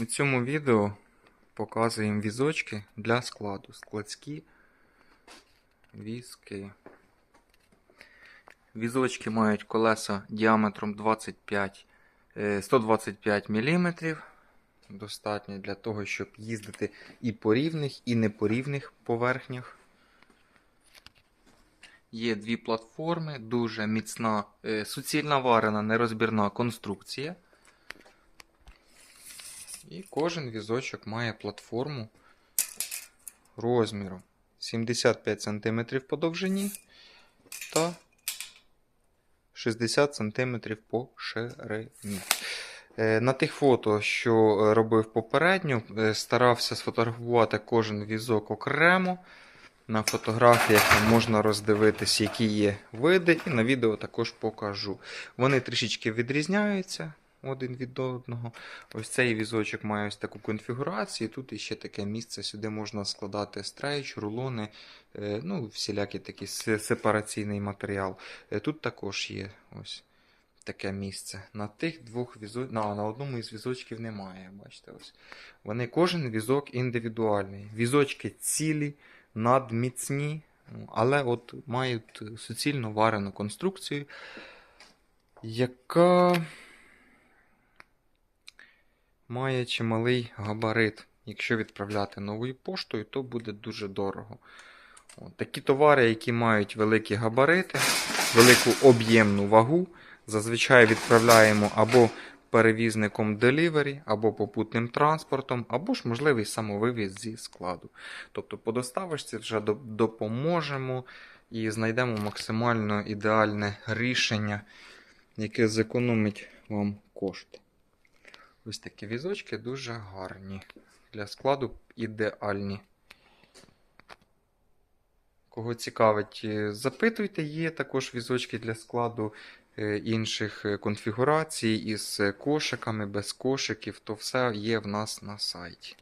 У цьому відео показуємо візочки для складу. Складські візки. Візочки мають колеса діаметром 25, е, 125 мм. Достатньо для того, щоб їздити і по рівних, і не по рівних поверхнях. Є дві платформи, дуже міцна, е, суцільна варена нерозбірна конструкція. І кожен візочок має платформу розміром 75 см по довжині та 60 см по ширині. Е, На тих фото, що е, робив попередньо, е, старався сфотографувати кожен візок окремо. На фотографіях можна роздивитись, які є види, і на відео також покажу. Вони трішечки відрізняються один від одного. Ось цей візочок має ось таку конфігурацію. Тут іще таке місце, сюди можна складати стрейч, рулони, е, ну, всілякий такий сепараційний матеріал. Е, Тут також є ось таке місце. На тих двох візочках, на, на одному із візочків немає. Бачите, ось. Вони кожен візок індивідуальний. Візочки цілі, надміцні, але от мають суцільно варену конструкцію, яка має чималий габарит. Якщо відправляти новою поштою, то буде дуже дорого. От, такі товари, які мають великі габарити, велику об'ємну вагу, зазвичай відправляємо або перевізником делівері, або попутним транспортом, або ж можливий самовивіз зі складу. Тобто по доставочці вже допоможемо і знайдемо максимально ідеальне рішення, яке зекономить вам кошти. Ось такі візочки дуже гарні. Для складу ідеальні. Кого цікавить, е, запитуйте, є також візочки для складу е, інших е, конфігурацій із кошиками, без кошиків, то все є в нас на сайті.